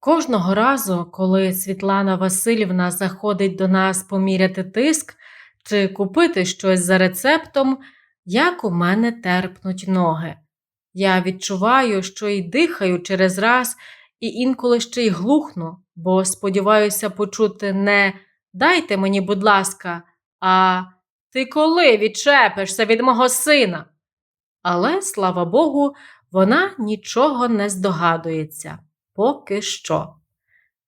Кожного разу, коли Світлана Васильівна заходить до нас поміряти тиск чи купити щось за рецептом, як у мене терпнуть ноги. Я відчуваю, що й дихаю через раз, і інколи ще й глухну, бо сподіваюся почути не дайте мені, будь ласка, а ти коли відчепишся від мого сина? Але, слава Богу, вона нічого не здогадується. Поки що.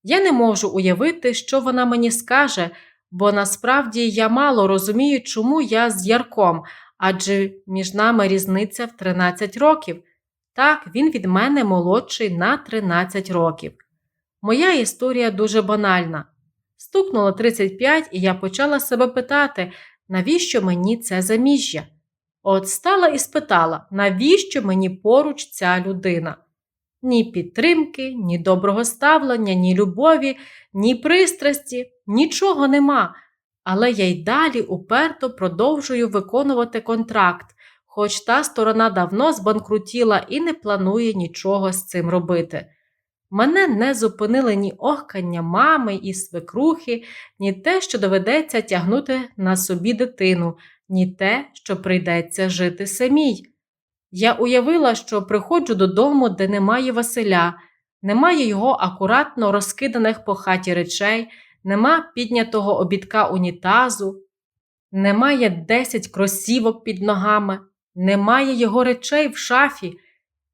Я не можу уявити, що вона мені скаже, бо насправді я мало розумію, чому я з Ярком, адже між нами різниця в 13 років. Так, він від мене молодший на 13 років. Моя історія дуже банальна. Стукнуло 35, і я почала себе питати, навіщо мені це заміжжя? От стала і спитала, навіщо мені поруч ця людина? Ні підтримки, ні доброго ставлення, ні любові, ні пристрасті, нічого нема. Але я й далі уперто продовжую виконувати контракт, хоч та сторона давно збанкрутіла і не планує нічого з цим робити. Мене не зупинили ні охкання мами і свекрухи, ні те, що доведеться тягнути на собі дитину, ні те, що прийдеться жити самій. Я уявила, що приходжу додому, де немає Василя, немає його акуратно розкиданих по хаті речей, нема піднятого обідка унітазу, немає десять кросівок під ногами, немає його речей в шафі,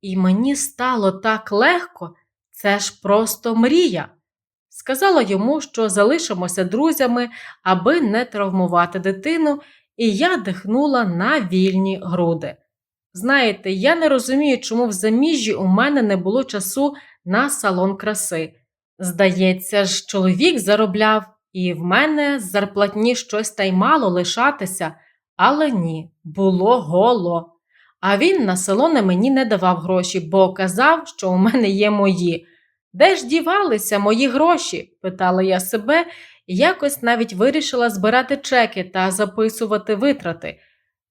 і мені стало так легко, це ж просто мрія. Сказала йому, що залишимося друзями, аби не травмувати дитину, і я дихнула на вільні груди. Знаєте, я не розумію, чому в заміжжі у мене не було часу на салон краси. Здається ж, чоловік заробляв, і в мене з зарплатні щось та й мало лишатися, але ні, було голо. А він на салони мені не давав гроші, бо казав, що у мене є мої. Де ж дівалися мої гроші? питала я себе і якось навіть вирішила збирати чеки та записувати витрати.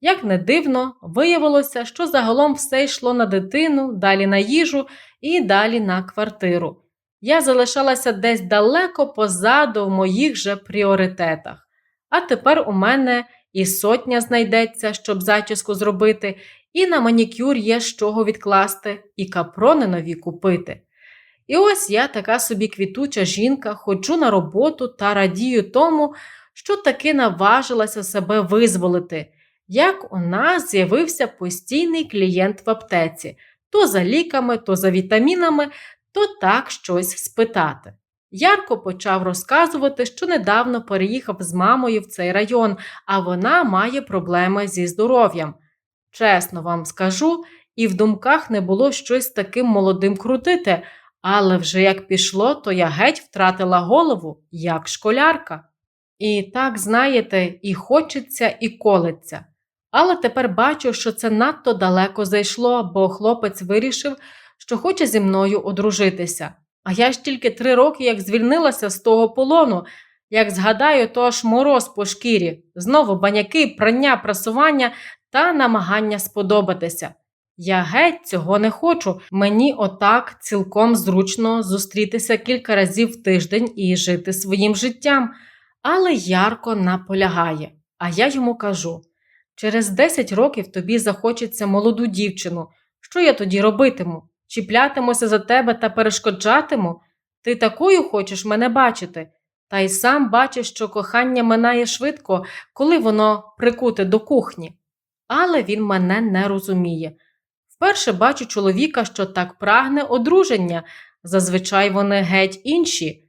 Як не дивно, виявилося, що загалом все йшло на дитину, далі на їжу і далі на квартиру. Я залишалася десь далеко позаду в моїх же пріоритетах. А тепер у мене і сотня знайдеться, щоб зачіску зробити, і на манікюр є з чого відкласти, і капрони нові купити. І ось я така собі квітуча жінка, ходжу на роботу та радію тому, що таки наважилася себе визволити як у нас з'явився постійний клієнт в аптеці то за ліками, то за вітамінами, то так щось спитати. Ярко почав розказувати, що недавно переїхав з мамою в цей район, а вона має проблеми зі здоров'ям. Чесно вам скажу, і в думках не було щось таким молодим крутити, але вже як пішло, то я геть втратила голову, як школярка. І так, знаєте, і хочеться, і колеться. Але тепер бачу, що це надто далеко зайшло, бо хлопець вирішив, що хоче зі мною одружитися. А я ж тільки три роки як звільнилася з того полону, як згадаю, то аж мороз по шкірі, знову баняки, прання, прасування та намагання сподобатися. Я геть цього не хочу. Мені отак цілком зручно зустрітися кілька разів в тиждень і жити своїм життям. Але Ярко наполягає, а я йому кажу. Через 10 років тобі захочеться молоду дівчину. Що я тоді робитиму? Чіплятимуся за тебе та перешкоджатиму? Ти такою хочеш мене бачити, та й сам бачиш, що кохання минає швидко, коли воно прикуте до кухні. Але він мене не розуміє. Вперше бачу чоловіка, що так прагне одруження, зазвичай вони геть інші.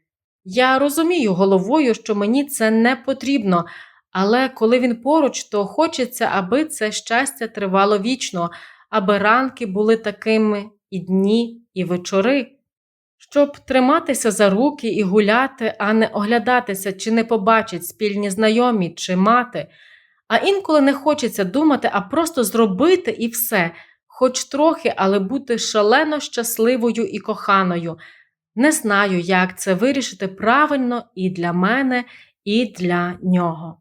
Я розумію головою, що мені це не потрібно, але коли він поруч, то хочеться, аби це щастя тривало вічно, аби ранки були такими і дні, і вечори, щоб триматися за руки і гуляти, а не оглядатися, чи не побачать спільні знайомі, чи мати. А інколи не хочеться думати, а просто зробити і все, хоч трохи, але бути шалено щасливою і коханою. Не знаю, як це вирішити правильно і для мене, і для нього.